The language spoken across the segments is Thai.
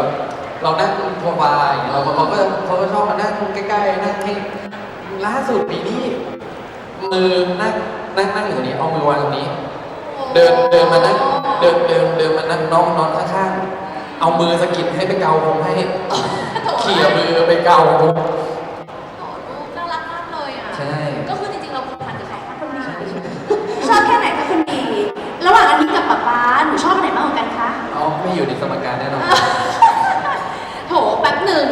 แบบเรานั่งโซฟาอย่างเงี้ยเราเขาก็เขาก็ชอบมานั่งใกล้ๆนั่งให้ล่าสุดปีนี้มือนั่งนั่งนั่งอยู่ตรงนี้เอามือวางตรงนี้ เดินเดินมานั่งเดินเดินเดินมานั่งน้องนอนข้างๆเอามือสะกิดให้ไปเกาผมให้เขี่ยมือไปเกาผมอ๋อลูกน่ารักมากเลยอะ ใช่ ก็คือจริงๆเราผูกพันกับเขาค่ะคนนี้ชอบแค่ไหนคะคุณดี ระหว่างอันนี้กับป๊าป๊าหนูชอบอันไหนมากกว่ากันคะเอาไม่อยู่ในสมการแน่นอน โถแป๊บหนึ่ง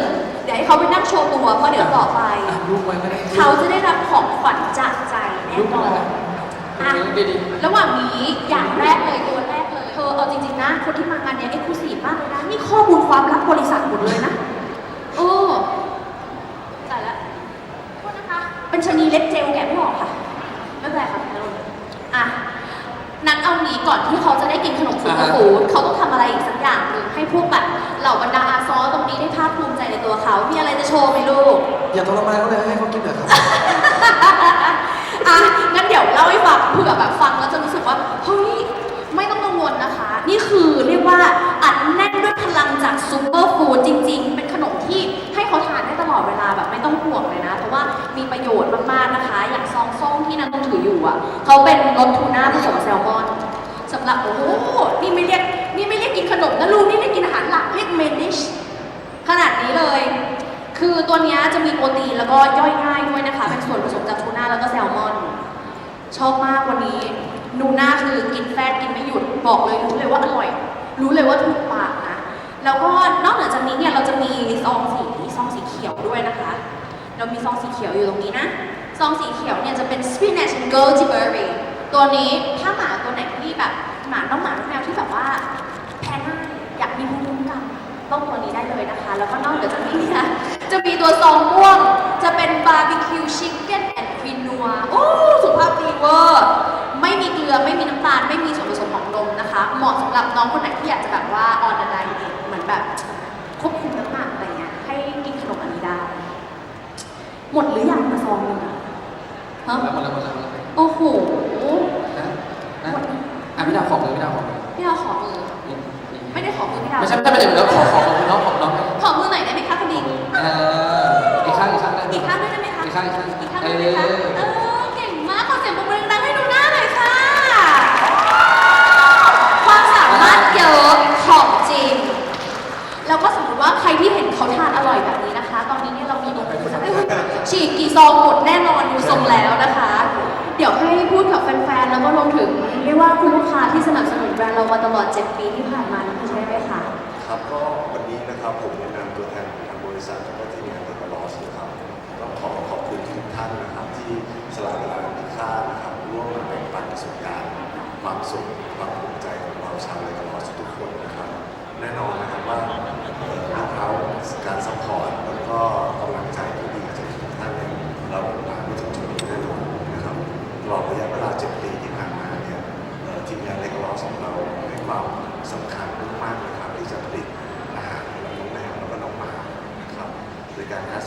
เดี๋ยวให้เขาไปนั่งโชว์ตัวเพราะเดี๋ยวต่อไปอะลูกไว้ไม่ได้เขาจะได้รับของขวัญจากใจแน่ลูกนอไว้นอะดีดีระหว่างนี้อย่างแรกเลยตัวแรกเลยเธอเอาจริงๆนะคนที่มางานเนี้ยเอ็กซ์คลูซีฟมากเลยนะนี่ข้อมูลความลับบริษัทหมดเลยนะโอ้ตายละโทษนะคะ เป็นชะนีเล็บเจลแกะไม่ออกค่ะ ไม่เป็นไรค่ะพี่นนท์อะ นัดเอางี้ก่อนที่เขาจะได้กินขนมซุปเปอร์ฟู้ดเขาต้องทำอะไรอีกสักอย่างหนึ่งให้พวกแบบเหล่าบรรดาอาซอตรงนี้ได้ภาคภูมิใจในตัวเขามีอะไรจะโชว์ไหมลูก อย่าทรมานเขาเลยให้เขากินเถอะครับ อะงั้นเดี๋ยวเล่าให้ฟังเผื่อแบบฟังแล้วจะรู้สึกว่าเฮ้ยไม่ต้องกังวลนะคะ นี่คือเรียกว่าอัดแน่นด้วยพลังจากซูเปอร์ฟู้ดจริง ๆ เป็นขนมที่ให้เขาทานได้ตลอดเวลาแบบไม่ต้องห่วงเลยนะ เพราะว่ามีประโยชน์มากๆนะคะ อย่างซองส้มที่นันต้องถืออยู่อะเขาเป็นรสทูน่าผสมแซลมอน สำหรับโอ้โหนี่ไม่เรียกนี่ไม่เรียกกินขนมนะลูกนี่เรียกกินอาหารหลักเรียกเมนิชขนาดนี้เลย คือตัวนี้จะมีโปรตีนแล้วก็ย่อยง่ายด้วยนะคะ เป็นส่วนผสมจากทูน่าแล้วก็แซลมอน ชอบมากวันนี้นูน่าคือกินแฟตกินไม่หยุดบอกเลยรู้เลยว่าอร่อย รู้เลยว่าถูกปากนะแล้วก็นอกเหนือจากนี้เนี่ยเราจะมีซองสีซองสีเขียวด้วยนะคะ เรามีซองสีเขียวอยู่ตรงนี้นะซองสีเขียวเนี่ยจะเป็น spinach and goji-berry ตัวนี้ถ้าหมาตัวไหน แบบหมาน้องหมาน้องแมวที่แบบว่าแพ้ง่ายอยากมีภูมิคุ้มกันต้องตัวนี้ได้เลยนะคะ แล้วก็นอกเหนือจากนี้เนี่ยจะมีตัวซองม่วง จะเป็นบาร์บีคิวชิคเก้นแอนด์ควีนัวโอ้สุขภาพดีเวอร์ไม่มีเกลือไม่มีน้ำตาล ไม่มีส่วนผสมของนมนะคะ เหมาะสำหรับน้องคนไหนที่อยากจะแบบว่าออนไลน์เหมือนแบบควบคุมน้ำหนักอะไรเงี้ยให้กินขนมอันนี้ได้ หมดหรือยังมาซองหนึงอะฮะหมดแล้วหมดแล้วหมดแล้วโอ้โหนะนะ อะพี่ดาวขอมือพี่ดาวขอมือพี่เราขอมือนี่นี่ไม่ได้ขอมือพี่ดาวไม่ใช่ไม่ใช่ไม่ใช่แล้วขอขอมือน้องขอน้องขอมือไหนอยได้ไหมคะพอดีเอออีกข้างอีกข้างได้อีกข้างด้วยได้ไหมคะอีกข้างอีกข้างอีกข้างเอได้ไหมคะอเออเก่งมากขอเสียงปรบมือดังๆให้ดูหน้าหน่อยค่ะ ความสามารถเยอะของจริง แล้วก็สมมติว่าใครที่เห็นเขาทานอร่อยแบบนี้นะคะ ตอนนี้เนี่ยเรามีนมปูนะเอ้ยฉีกกี่ซองหมดแน่นอนดูทรงแล้วนะคะ เดี๋ยวให้พูดกับแฟนๆ แล้วก็รวมถึง เรียกว่าคุณลูกค้าที่สนับสนุนแบรนด์เรามาตลอด 7 ปีที่ผ่านมานี่คุณได้ไหมคะครับก็วันนี้นะครับผมในนามตัวแทนทางบริษัทแล้วก็ทีมงานเดอะลอสนะครับต้องขอขอบคุณทุกท่านนะครับที่สละเวลามีค่านะครับร่วมมาแบ่งปันประสบการณ์ความสุขความภูมิใจของเราชาวเดอะลอสทุกคนนะครับ แน่นอนนะครับว่าอ่อลูกค้าการซัพพอร์ตแล้วก็กำลังใจที่ดีจากทุกท่านเลยเราผ่านมาถึงจุดนี้แน่นอนนะครับตลอดระยะเวลา 7 ปี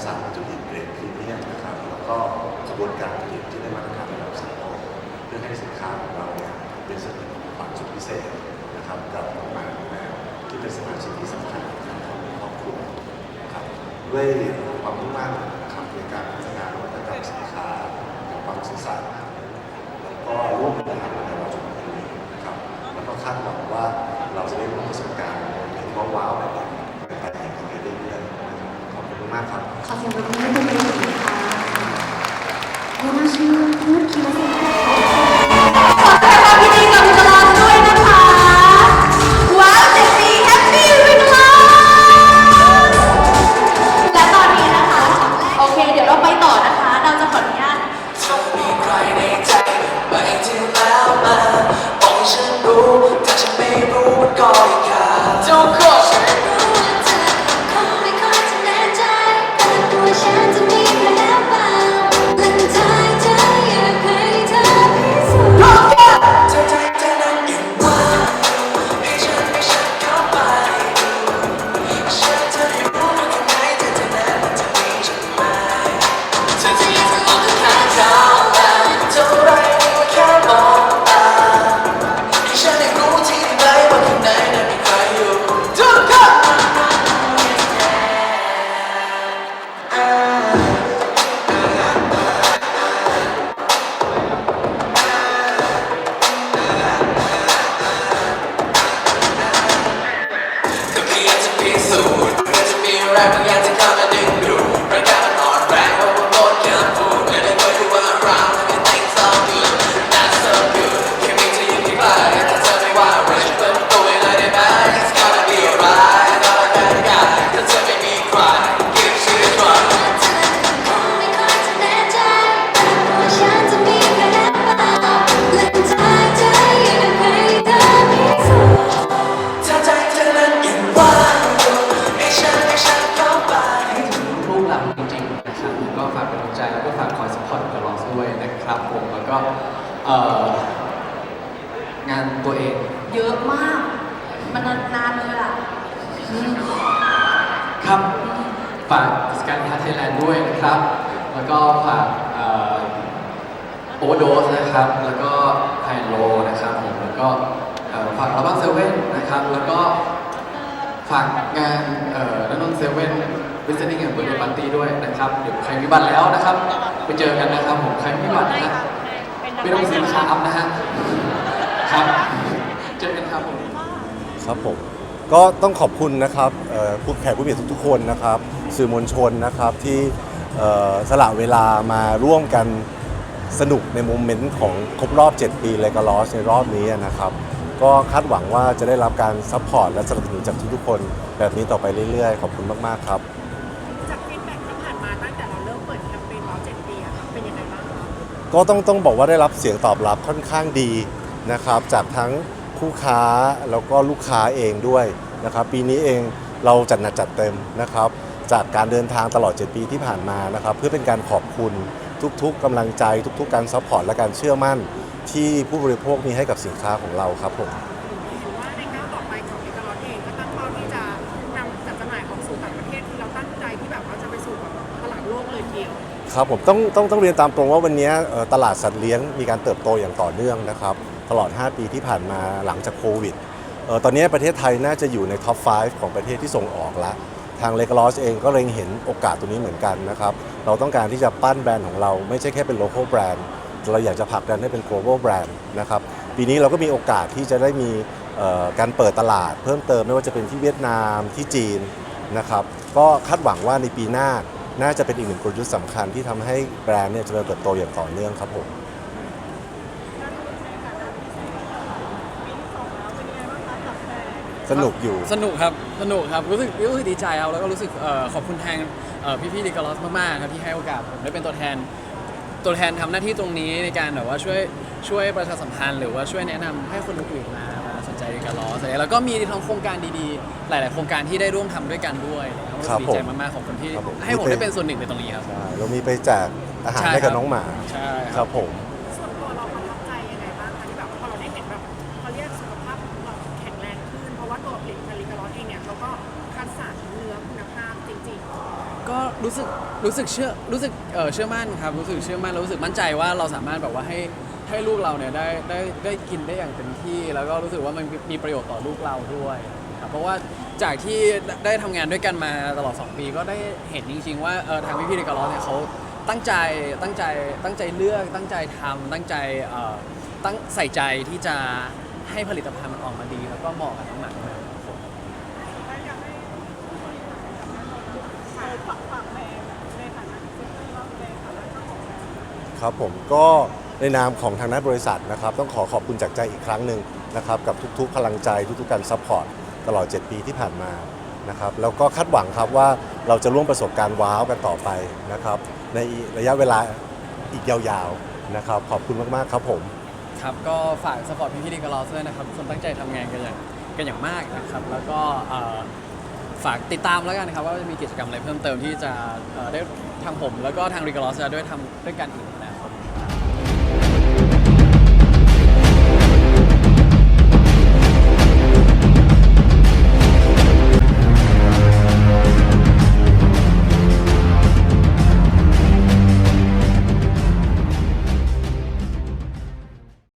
ยการคัดสรรวัตถุดิบเกรดพรีเมียมนะครับแล้วก็กระบวนการผลิตที่ได้มาตรฐานระดับสากลเพื่อให้สินค้าของเราเนี่ยเป็นส่วนหนึ่งของความสุขพิเศษนะครับกับน้องหมาน้องแมวที่เป็นสมาชิกที่สำคัญของครอบครัวนะครับด้วยความมุ่งมั่นนะครับในการพัฒนานวัตกรรมสินค้ากับความสื่อสารแล้วก็ร่วมกันในเราจนถึงวันนี้นะครับแล้วก็คาดหวังว่าเราจะได้ร่วมประสบการณ์เห็นว่าว้าวแบบนี้ไปอีกเรื่อยๆนะครับขอบคุณมากครับ ขอเสียงปรบมือให้คุณเบลหน่อยค่ะไม่น่าเชื่อพูดคิดว่า อ ผมแล้วก็เอ่องานตัวเอง เยอะมาก มันนานๆเลยอะอืมครับฝากกิจการพาไทยแลนด์ด้วยนะครับ แล้วก็ฝากโอเวอร์โดสนะครับ แล้วก็ไฮโลนะครับผมแล้วก็เอ่อฝากระบ้างเซเว่นนะครับ แล้วก็ ฝากงานเอ่อนันนนเซเว่นวิสเซนติ้งแอนด์เบอร์เดย์ปาร์ตี้ด้วยนะครับ เดี๋ยวใครมีบัตรแล้วนะครับ ไปเจอกันนะครับผม ใครไม่มีบัตรนะไม่ต้องซื้อราคาอัพนะฮะ ครับ เจอกันครับผม ครับผม ก็ต้องขอบคุณนะครับเอ่อผู้แขกผู้มีเกียรติทุกๆคนนะครับ สื่อมวลชนนะครับที่เอ่อสละเวลามาร่วมกันสนุกในโมเมนต์ของครบรอบ 7 ปีเลยก็ลอสในรอบนี้นะครับ ก็คาดหวังว่าจะได้รับการซัพพอร์ตและสนับสนุนจากทุกๆคน แบบนี้ต่อไปเรื่อยๆ ขอบคุณมากๆครับ จากฟีดแบ็กที่ผ่านมาตั้งแต่เราเริ่มเปิดแคมเปญรอเจ็ดปีอะค่ะเป็นยังไงบ้างคะก็ต้องต้องบอกว่าได้รับเสียงตอบรับค่อนข้างดีนะครับ จากทั้งคู่ค้าแล้วก็ลูกค้าเองด้วยนะครับ ปีนี้เองเราจัดหนักจัดเต็มนะครับ จากการเดินทางตลอด 7 ปีที่ผ่านมานะครับ เพื่อเป็นการขอบคุณทุกๆกำลังใจ ทุก ๆ การซัพพอร์ตและการเชื่อมั่น ที่ผู้บริโภคมีให้กับสินค้าของเราครับผมเห็นว่าในก้าวต่อไปของเอกลอเองก็ตั้งเป้าที่จะนำจัดจำหน่ายออกสู่ต่างประเทศที่เราตั้งใจที่แบบว่าจะไปสู่แบบตลาดโลกเลยทีเดียวครับผมต้องต้องต้องเรียนตามตรงว่าวันนี้ตลาดสัตว์เลี้ยงมีการเติบโตอย่างต่อเนื่องนะครับตลอด 5 ปีที่ผ่านมาหลังจากโควิดตอนนี้ประเทศไทยน่าจะอยู่ในท็อป 5 ของประเทศที่ส่งออกล้วทางเลกลอสเองก็เล็งเห็นโอกาสตัวนี้เหมือนกันนะครับ เราต้องการที่จะปั้นแบรนด์ของเราไม่ใช่แค่เป็น local brand เราอยากจะผลักดันให้เป็น global brand นะครับปีนี้เราก็มีโอกาสที่จะได้มีการเปิดตลาดเพิ่มเติมไม่ว่าจะเป็นที่เวียดนามที่จีนนะครับก็คาดหวังว่าในปีหน้าน่าจะเป็นอีกหนึ่งกลยุทธ์สำคัญที่ทำให้แบรนด์เนี่ยจริญเติบโตอย่างต่อเนื่องครับผมสนุกอยู่สนุกครับสนุกครับรู้สึกรู้สึกดีใจครับแล้วก็รู้สึกขอบคุณแทางเอ่พี่ๆดีกอลอสมากๆครับที่ให้โอกาสผมได้เป็นตัวแทน ตัวแทนทำหน้าที่ตรงนี้ในการแบบว่าช่วยช่วยประชาสัมพันธ์หรือว่าช่วยแนะนำให้คนอื่นๆมามาสนใจดีกอลอสอะไรแล้วก็มีทั้งโครงการดีๆ หลาย ๆ โครงการที่ได้ร่วมทำด้วยกันด้วยรู้ครัสึบกดีใจผมมากๆของคนที่ครับผมให้ผมได้เป็นส่วนหนึ่งในตรงนี้ครับใช่เรามีไปแจกอาหารใช่ให้กับครับน้องหมา ใช่คครัรับบผม ก็รู้สึกรู้สึกเชื่อรู้สึกเออเชื่อมั่นครับรู้สึกเชื่อมั่นแล้วรู้สึกมั่นใจว่าเราสามารถแบบว่าให้ให้ลูกเราเนี่ยได้ได้ได้กินได้อย่างเต็มที่ แล้วก็รู้สึกว่ามันมีประโยชน์ต่อลูกเราด้วยครับเพราะว่าจากที่ได้ทำงานด้วยกันมาตลอด 2 ปีก็ได้เห็นจริงๆว่าเออทางพี่พี่ในกาลอเนี่ยเขาตั้งใจตั้งใจตั้งใจเลือกตั้งใจทำตั้งใจเอ่อตั้งใส่ใจที่จะให้ผลิตภัณฑ์มันออกมาดี แล้วก็เหมาะกับน้องหมา ครับผมครับผมก็ในนามของทางด้านบริษัทนะครับ ต้องขอขอบคุณจากใจอีกครั้งหนึ่งนะครับกับทุกๆพลังใจทุกๆการซัพพอร์ตตลอด 7 ปีที่ผ่านมานะครับแล้วก็คาดหวังครับว่าเราจะร่วมประสบการณ์ว้าวกันต่อไปนะครับในระยะเวลาอีกยาวๆนะครับขอบคุณมากๆครับผมครับก็ฝากสปอร์ตพี่พี่ดีกับเราด้วยนะครับคนตั้งใจทำงานกันอย่างกันอย่างมากนะครับแล้วก็เอ่อฝากติดตามแล้วกันนะครับว่าจะมีกิจกรรมอะไรเพิ่มเติมที่จะเอ่อได้ทางผม แล้วก็ทางรีกอลอสจะด้วยทำด้วยกันอีก